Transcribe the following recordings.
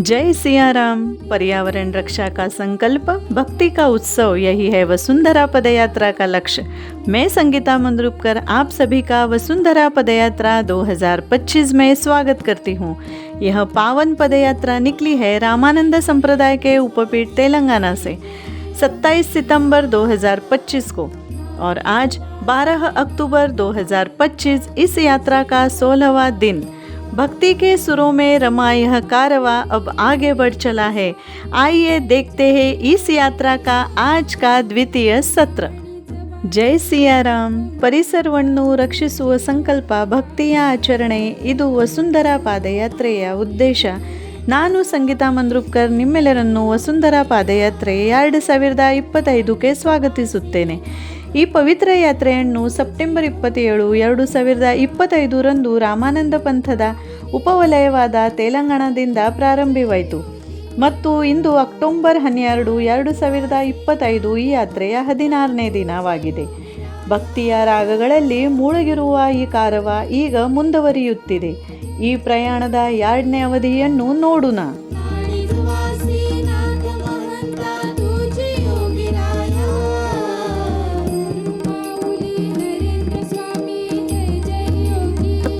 जय सिया राम पर्यावरण रक्षा का संकल्प, भक्ति का उत्सव, यही है वसुंधरा पदयात्रा का लक्ष्य। मैं संगीता मंद्रुपकर, आप सभी का वसुंधरा पदयात्रा 2025 में स्वागत करती हूँ। यह पावन पदयात्रा निकली है रामानंद संप्रदाय के उपपीठ तेलंगाना से। 27 सितंबर 2025 को और आज 12 अक्टूबर 2025 इस यात्रा का 16वां दिन भक्ति के सुरों में रमा यह कारवा अब आगे बढ़ चला है आइए देखते हैं इस यात्रा का आज का द्वितीय सत्र ಜೈ ಸಿಯಾರಾಮ್ ಪರಿಸರವನ್ನು ರಕ್ಷಿಸುವ ಸಂಕಲ್ಪ ಭಕ್ತಿಯ ಆಚರಣೆ ಇದು ವಸುಂಧರಾ ಪಾದಯಾತ್ರೆಯ ಉದ್ದೇಶ ನಾನು ಸಂಗೀತಾ ಮಂದ್ರುಪ್ಕರ್ ನಿಮ್ಮೆಲ್ಲರನ್ನು ವಸುಂಧರಾ ಪಾದಯಾತ್ರೆ ಎರಡು ಸಾವಿರದ ಇಪ್ಪತ್ತೈದಕ್ಕೆ ಸ್ವಾಗತಿಸುತ್ತೇನೆ ಈ ಪವಿತ್ರ ಯಾತ್ರೆಯನ್ನು ಸೆಪ್ಟೆಂಬರ್ ಇಪ್ಪತ್ತೇಳು, ಎರಡು ಸಾವಿರದ ಇಪ್ಪತ್ತೈದರಂದು ರಾಮಾನಂದ ಪಂಥದ ಉಪವಲಯವಾದ ತೆಲಂಗಾಣದಿಂದ ಪ್ರಾರಂಭವಾಯಿತು. ಮತ್ತು ಇಂದು ಅಕ್ಟೋಬರ್ ಹನ್ನೆರಡು, ಎರಡು ಸಾವಿರದ ಇಪ್ಪತ್ತೈದು ಈ ಯಾತ್ರೆಯ ಹದಿನಾರನೇ ದಿನವಾಗಿದೆ. ಭಕ್ತಿಯ ರಾಗಗಳಲ್ಲಿ ಮುಳುಗಿರುವ ಈ ಕಾರವ ಈಗ ಮುಂದುವರಿಯುತ್ತಿದೆ. ಈ ಪ್ರಯಾಣದ ಎರಡನೇ ಅವಧಿಯನ್ನು ನೋಡೋಣ.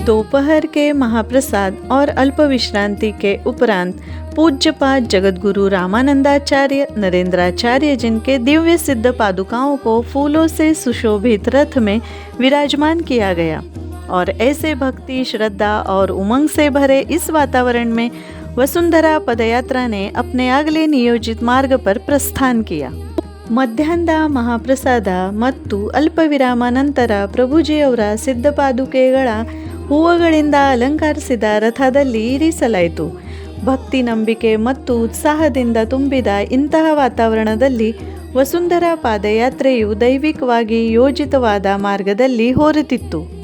दोपहर के महाप्रसाद और अल्प विश्रांति के उपरांत पूज्यपाद जगतगुरु रामानंदाचार्य नरेंद्राचार्य जिनके दिव्य सिद्ध पादुकाओं को फूलों से सुशोभित रथ में विराजमान किया गया और ऐसे भक्ति श्रद्धा और उमंग से भरे इस वातावरण में वसुंधरा पदयात्रा ने अपने अगले नियोजित मार्ग पर प्रस्थान किया ಮಧ್ಯಾಹ್ನದ ಮಹಾಪ್ರಸಾದ ಮತ್ತು ಅಲ್ಪ ವಿರಾಮ ನಂತರ ಪ್ರಭುಜಿಯವರ ಸಿದ್ಧಪಾದುಕೆಗಳ ಹೂವುಗಳಿಂದ ಅಲಂಕರಿಸಿದ ರಥದಲ್ಲಿ ಇರಿಸಲಾಯಿತು. ಭಕ್ತಿ, ನಂಬಿಕೆ ಮತ್ತು ಉತ್ಸಾಹದಿಂದ ತುಂಬಿದ ಇಂತಹ ವಾತಾವರಣದಲ್ಲಿ ವಸುಂಧರಾ ಪಾದಯಾತ್ರೆಯು ದೈವಿಕವಾಗಿ ಯೋಜಿತವಾದ ಮಾರ್ಗದಲ್ಲಿ ಹೊರಟಿತ್ತು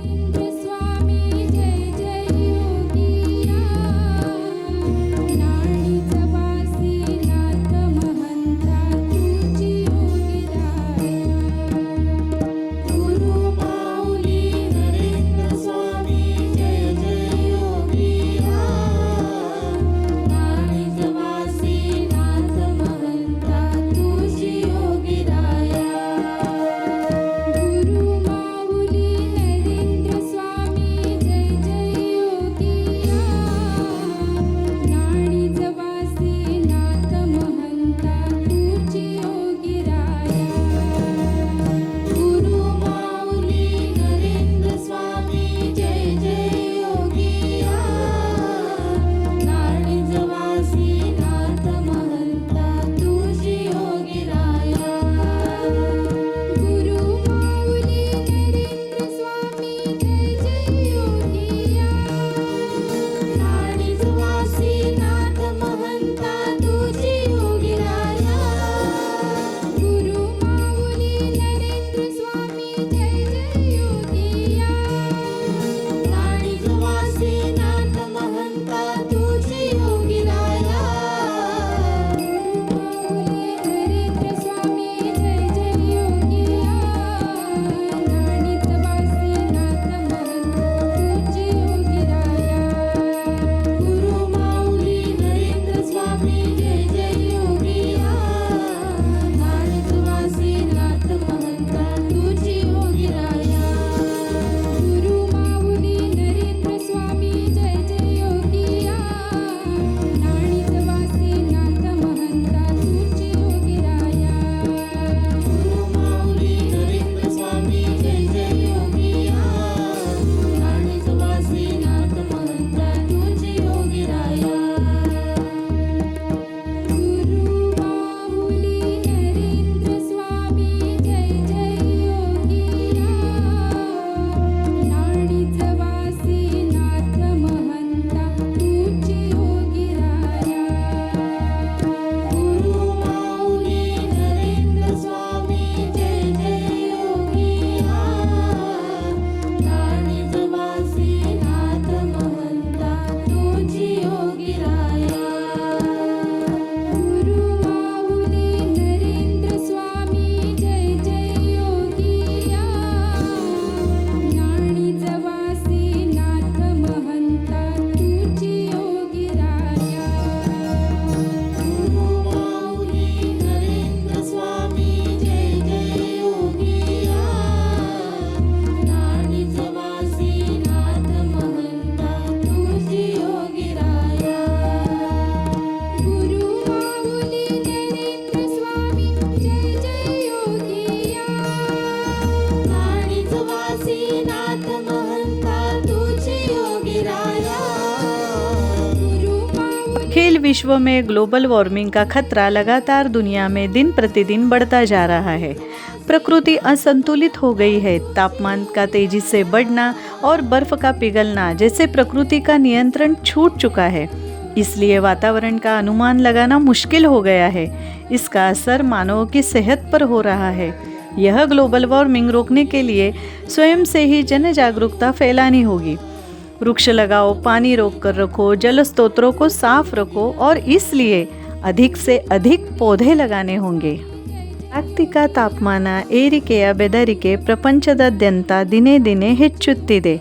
विश्व में ग्लोबल वार्मिंग का खतरा लगातार दुनिया में दिन प्रतिदिन बढ़ता जा रहा है। प्रकृति असंतुलित हो गई है। तापमान का तेज़ी से बढ़ना और बर्फ़ का पिघलना जैसे प्रकृति का नियंत्रण छूट चुका है। इसलिए वातावरण का अनुमान लगाना मुश्किल हो गया है। इसका असर मानवों की सेहत पर हो रहा है। यह ग्लोबल वार्मिंग रोकने के लिए स्वयं से ही जन जागरूकता फैलानी होगी। वृक्ष लगाओ पानी रोक कर रखो जल स्रोतों को साफ रखो और इसलिए अधिक से अधिक पौधे लगाने होंगे ಜಾಗತಿಕ ತಾಪಮಾನ ಏರಿಕೆಯ ಬೆದರಿಕೆ ಪ್ರಪಂಚದಾದ್ಯಂತ ದಿನೇ ದಿನೇ ಹೆಚ್ಚುತ್ತಿದೆ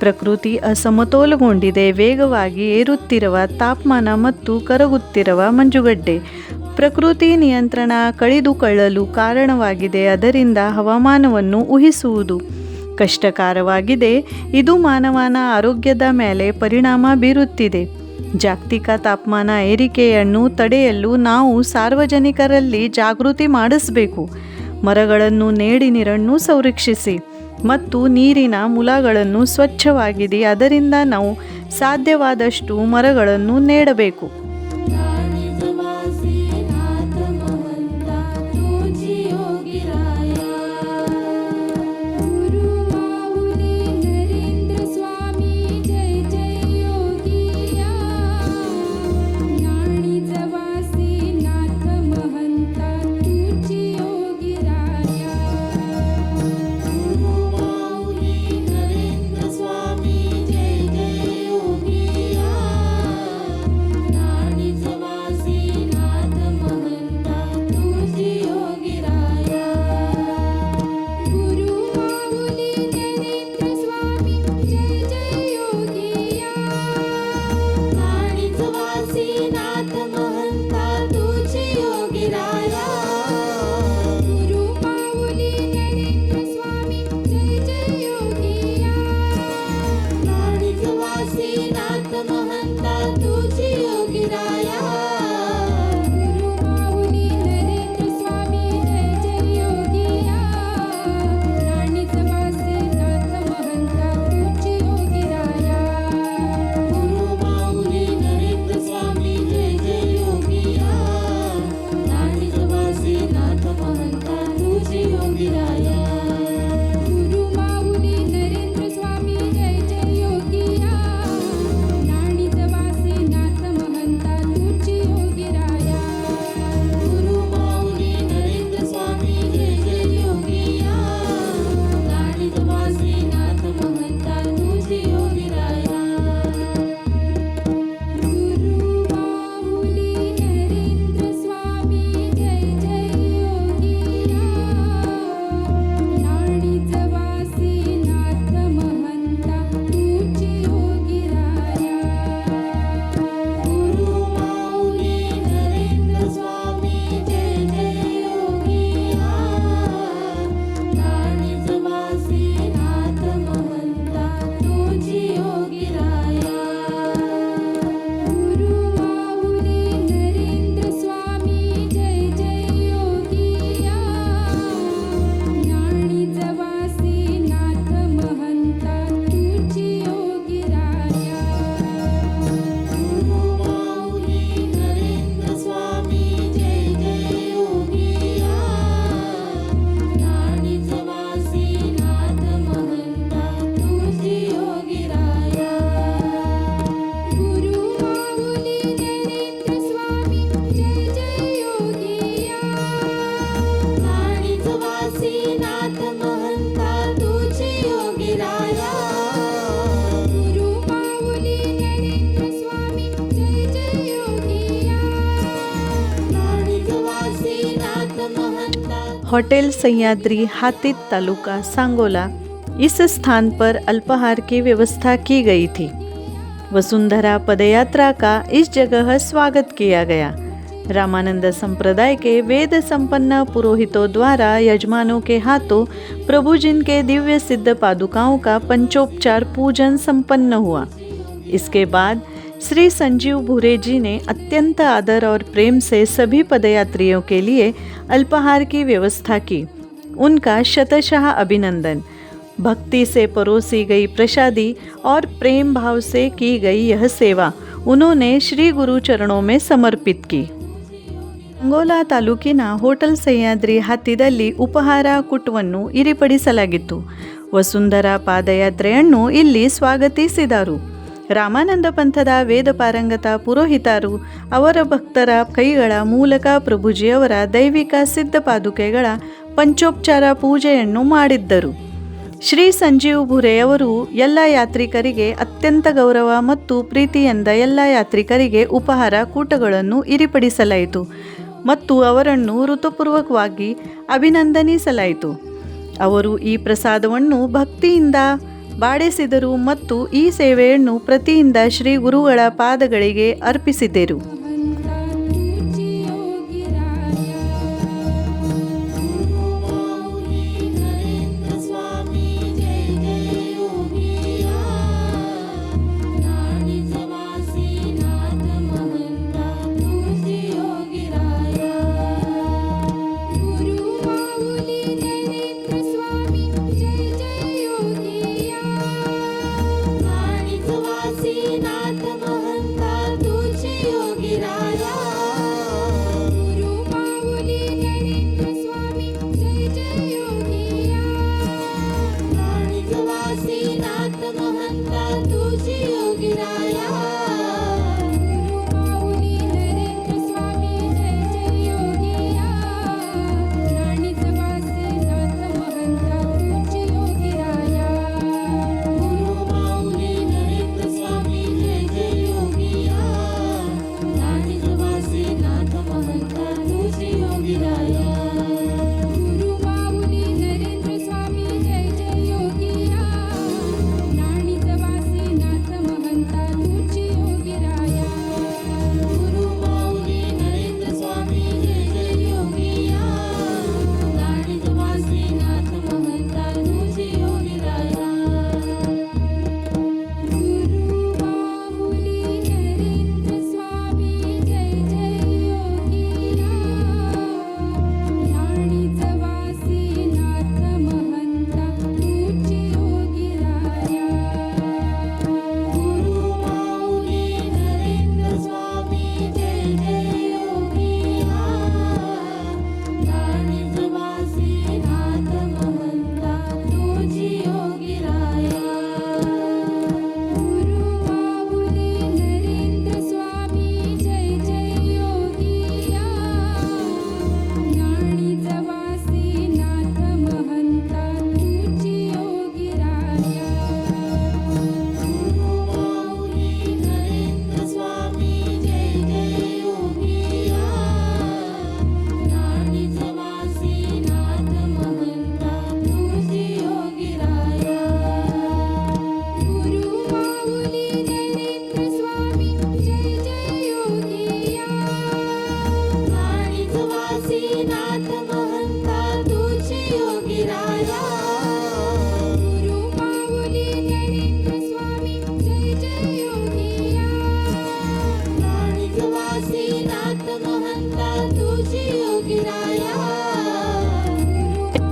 ಪ್ರಕೃತಿ ಅಸಮತೋಲಗೊಂಡಿದೆ ವೇಗವಾಗಿ ಏರುತ್ತಿರುವ ತಾಪಮಾನ ಮತ್ತು ಕರಗುತ್ತಿರುವ ಮಂಜುಗಡ್ಡೆ ಪ್ರಕೃತಿ ನಿಯಂತ್ರಣ ಕಳೆದುಕೊಳ್ಳಲು ಕಾರಣವಾಗಿದೆ ಅದರಿಂದ ಹವಾಮಾನವನ್ನು ಊಹಿಸುವುದು ಕಷ್ಟಕರವಾಗಿದೆ. ಇದು ಮಾನವನ ಆರೋಗ್ಯದ ಮೇಲೆ ಪರಿಣಾಮ ಬೀರುತ್ತಿದೆ. ಜಾಗತಿಕ ತಾಪಮಾನ ಏರಿಕೆಯನ್ನು ತಡೆಯಲು ನಾವು ಸಾರ್ವಜನಿಕರಲ್ಲಿ ಜಾಗೃತಿ ಮಾಡಿಸಬೇಕು. ಮರಗಳನ್ನು ನೇಡಿ ನೀರನ್ನು ಸಂರಕ್ಷಿಸಿ ಮತ್ತು ನೀರಿನ ಮೂಲಗಳನ್ನು ಸ್ವಚ್ಛವಾಗಿದೆ ಅದರಿಂದ ನಾವು ಸಾಧ್ಯವಾದಷ್ಟು ಮರಗಳನ್ನು ನೆಡಬೇಕು. होटल सह्याद्री हातित तालुका सांगोला इस स्थान पर अल्पाहार की व्यवस्था की गई थी। वसुंधरा पदयात्रा का इस जगह स्वागत किया गया। रामानंद संप्रदाय के वेद संपन्न पुरोहितों द्वारा यजमानों के हाथों प्रभु जिन के दिव्य सिद्ध पादुकाओं का पंचोपचार पूजन संपन्न हुआ। इसके बाद श्री संजीव भूरे जी ने अत्यंत आदर और प्रेम से सभी पदयात्रियों के लिए अल्पाहार की व्यवस्था की उनका शतशः अभिनंदन भक्ति से परोसी गई प्रसादी और प्रेम भाव से की गई यह सेवा उन्होंने श्री गुरु चरणों में समर्पित की ಅಂಗೋಲಾ ತಾಲೂಕಿನ ಹೋಟೆಲ್ ಸಹ್ಯಾದ್ರಿ ಹತ್ತಿದಲ್ಲಿ ಉಪಹಾರ ಕುಟವನ್ನು ಇರಿಪಡಿಸಲಾಗಿತ್ತು ವಸುಂಧರಾ ಪಾದಯಾತ್ರೆಯನ್ನು ಇಲ್ಲಿ ಸ್ವಾಗತಿಸಿದರು ರಾಮಾನಂದ ಪಂಥದ ವೇದ ಪಾರಂಗತ ಪುರೋಹಿತರು, ಅವರ ಭಕ್ತರ ಕೈಗಳ ಮೂಲಕ ಪ್ರಭುಜಿಯವರ ದೈವಿಕ ಸಿದ್ಧ ಪಾದುಕೆಗಳ ಪಂಚೋಪಚಾರ ಪೂಜೆಯನ್ನು ಮಾಡಿದ್ದರು. ಶ್ರೀ ಸಂಜೀವ್ ಭುರೆಯವರು ಎಲ್ಲ ಯಾತ್ರಿಕರಿಗೆ ಅತ್ಯಂತ ಗೌರವ ಮತ್ತು ಪ್ರೀತಿಯಿಂದ ಎಲ್ಲ ಯಾತ್ರಿಕರಿಗೆ ಉಪಹಾರ ಕೂಟಗಳನ್ನು ಇರಿಪಡಿಸಲಾಯಿತು ಮತ್ತು ಅವರನ್ನು ಋತುಪೂರ್ವಕವಾಗಿ ಅಭಿನಂದನಿಸಲಾಯಿತು. ಅವರು ಈ ಪ್ರಸಾದವನ್ನು ಭಕ್ತಿಯಿಂದ ಬಾಡಿಸಿದರು ಮತ್ತು ಈ ಸೇವೆಯನ್ನು ಪ್ರತಿಯಿಂದ ಶ್ರೀ ಗುರುಗಳ ಪಾದಗಳಿಗೆ ಅರ್ಪಿಸಿದರು.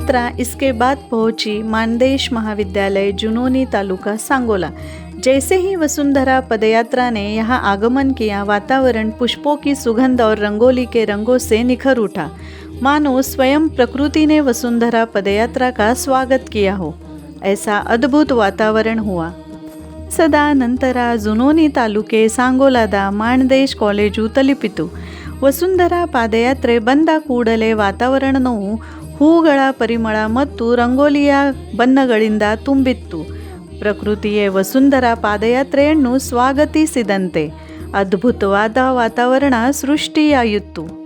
यात्रा इसके बाद पहुंची मानदेश महाविद्यालय जुनोनी तालुका सांगोला जैसे ही वसुंधरा पदयात्रा ने यहाँ आगमन किया वातावरण पुष्पों की सुगंध और रंगोली के रंगों से निखर उठा मानो स्वयं प्रकृति ने वसुंधरा पदयात्रा का स्वागत किया हो ऐसा अद्भुत वातावरण हुआ ಸದಾ ನಂತರ ಜುನೋನಿ ತಾಲೂಕೆ ಸಾಂಗೋಲಾದ ಮಾಣದೇಶ್ ಕಾಲೇಜು ತಲುಪಿತು ವಸುಂಧರಾ ಪಾದಯಾತ್ರೆ ಬಂದ ಕೂಡಲೇ ವಾತಾವರಣವು ಹೂಗಳ ಪರಿಮಳ ಮತ್ತು ರಂಗೋಲಿಯ ಬಣ್ಣಗಳಿಂದ ತುಂಬಿತ್ತು. ಪ್ರಕೃತಿಯೇ ವಸುಂಧರ ಪಾದಯಾತ್ರೆಯನ್ನು ಸ್ವಾಗತಿಸಿದಂತೆ. ಅದ್ಭುತವಾದ ವಾತಾವರಣ ಸೃಷ್ಟಿಯಾಯಿತು.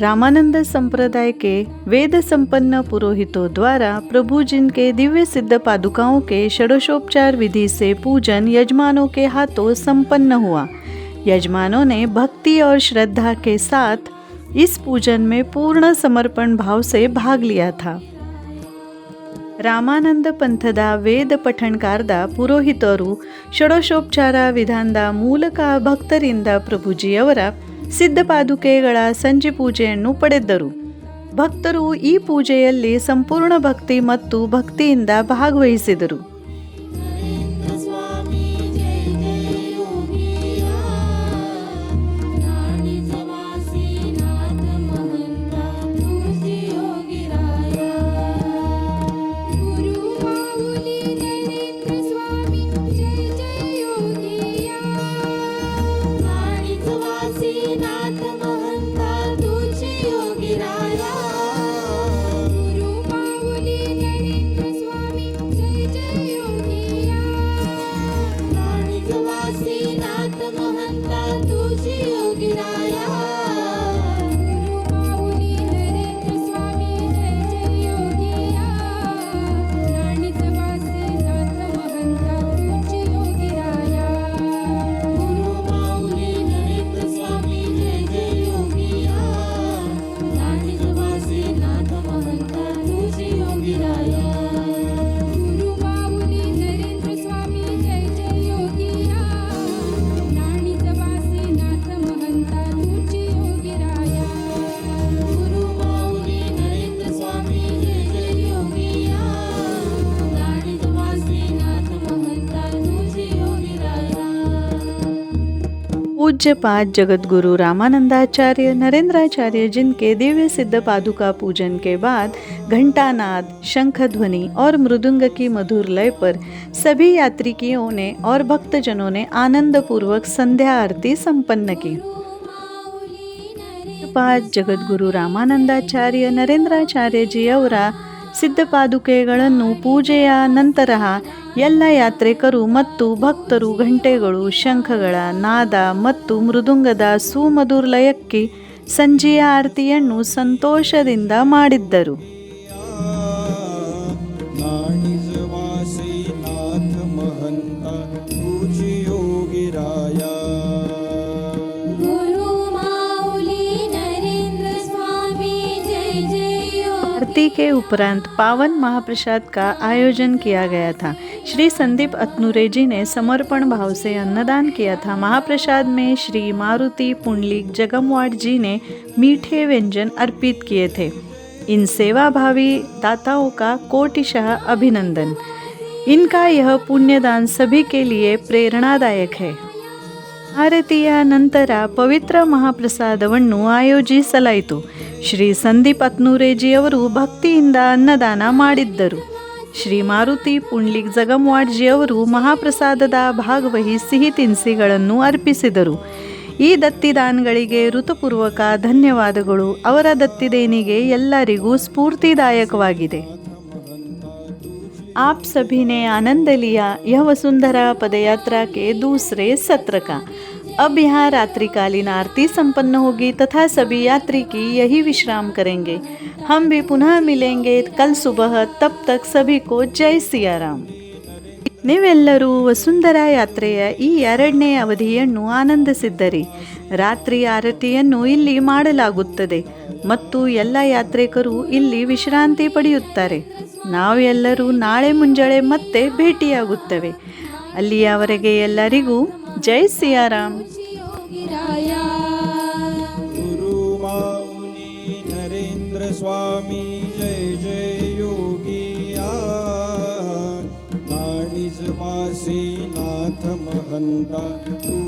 रामानंद संप्रदाय के वेद संपन्न पुरोहितों द्वारा प्रभु जिनके दिव्य सिद्ध पादुकाओं के षोडशोपचार विधि से पूजन यजमानों के हाथों संपन्न हुआ यजमानों ने भक्ति और श्रद्धा के साथ इस पूजन में पूर्ण समर्पण भाव से भाग लिया था ರಾಮಾನಂದ ಪಂಥದ ವೇದ ಪಠಣ್ಕಾರ್ದ ಪುರೋಹಿತರು ಷೋಡಶೋಪಚಾರ ವಿಧಾನದ ಮೂಲಕ ಭಕ್ತರಿಂದ ಪ್ರಭುಜಿಯವರ ಸಿದ್ಧ ಪಾದುಕೆಗಳ ಸಂಜೆ ಪೂಜೆಯನ್ನು ಪಡೆದರು ಭಕ್ತರು ಈ ಪೂಜೆಯಲ್ಲಿ ಸಂಪೂರ್ಣ ಭಕ್ತಿ ಮತ್ತು ಭಕ್ತಿಯಿಂದ ಭಾಗವಹಿಸಿದರು. पूज्यपाद जगतगुरु रामानंदाचार्य नरेंद्राचार्य जिनके दिव्य सिद्ध पादुका पूजन के बाद घंटानाद शंख ध्वनि और मृदुंग की मधुर लय पर सभी यात्रिकियों ने और भक्तजनों ने आनंद पूर्वक संध्या आरती संपन्न की ಪಾದ್ ಜಗದ್ಗುರು ರಾಮಾನಂದಾಚಾರ್ಯ ನರೇಂದ್ರಾಚಾರ್ಯಜಿಯವರ ಸಿದ್ಧಪಾದುಕೆಗಳನ್ನು ಪೂಜೆಯ ನಂತರ ಎಲ್ಲ ಯಾತ್ರಿಕರು ಮತ್ತು ಭಕ್ತರು ಘಂಟೆಗಳು, ಶಂಖಗಳ ನಾದ ಮತ್ತು ಮೃದುಂಗದ ಸುಮಧುರ್ ಲಯಕ್ಕೆ ಸಂಜೆಯ ಆರತಿಯನ್ನು ಸಂತೋಷದಿಂದ ಮಾಡಿದ್ದರು. के उपरांत पावन महाप्रसाद का आयोजन किया गया था। श्री संदीप अतनुरे जी ने समर्पण भाव से अन्नदान किया था। महाप्रसाद में श्री मारुति पुंडलिक जगमवाड़ जी ने मीठे व्यंजन अर्पित किए थे। इन सेवाभावी दाताओं का कोटिशाह अभिनंदन। इनका यह पुण्यदान सभी के लिए प्रेरणादायक है। ಆರತಿಯ ನಂತರ ಪವಿತ್ರ ಮಹಾಪ್ರಸಾದವನ್ನು ಆಯೋಜಿಸಲಾಯಿತು. ಶ್ರೀ ಸಂದೀಪ್ ಅತ್ನೂರೇಜಿಯವರು ಭಕ್ತಿಯಿಂದ ಅನ್ನದಾನ ಮಾಡಿದ್ದರು. ಶ್ರೀ ಮಾರುತಿ ಪುಂಡ್ಲಿಕ್ ಜಗಮ್ವಾಡ್ಜಿಯವರು ಮಹಾಪ್ರಸಾದದ ಭಾಗವಹಿ ಸಿಹಿ ತಿನಿಸಿಗಳನ್ನು ಅರ್ಪಿಸಿದರು. ಈ ದತ್ತಿದಾನ್ಗಳಿಗೆ ಋತುಪೂರ್ವಕ ಧನ್ಯವಾದಗಳು. ಅವರ ದತ್ತಿದೇನಿಗೆ ಎಲ್ಲರಿಗೂ ಸ್ಫೂರ್ತಿದಾಯಕವಾಗಿದೆ. आप सभी ने आनंद लिया यह वसुंधरा पदयात्रा के दूसरे सत्र का अब यहाँ रात्रिकालीन आरती संपन्न होगी तथा सभी यात्री की यही विश्राम करेंगे हम भी पुनः मिलेंगे कल सुबह तब तक सभी को जय सियाराम ನೀವೆಲ್ಲರೂ ವಸುಂಧರಾ ಯಾತ್ರೆಯ ಈ ಎರಡನೇ ಅವಧಿಯನ್ನು ಆನಂದಿಸಿದ್ದರಿ ರಾತ್ರಿ ಆರತಿಯನ್ನು ಇಲ್ಲಿ ಮಾಡಲಾಗುತ್ತದೆ ಮತ್ತು ಎಲ್ಲ ಯಾತ್ರಿಕರು ಇಲ್ಲಿ ವಿಶ್ರಾಂತಿ ಪಡೆಯುತ್ತಾರೆ ನಾವೆಲ್ಲರೂ ನಾಳೆ ಮುಂಜಾನೆ ಮತ್ತೆ ಭೇಟಿಯಾಗುತ್ತೇವೆ ಅಲ್ಲಿಯವರೆಗೆ ಎಲ್ಲರಿಗೂ ಜೈ ಸಿಯಾರಾಮ್ योगिराया गुरु माऊली नरेंद्र स्वामी जय जय योगिया नाणिजवासी नाथ महंता तुझी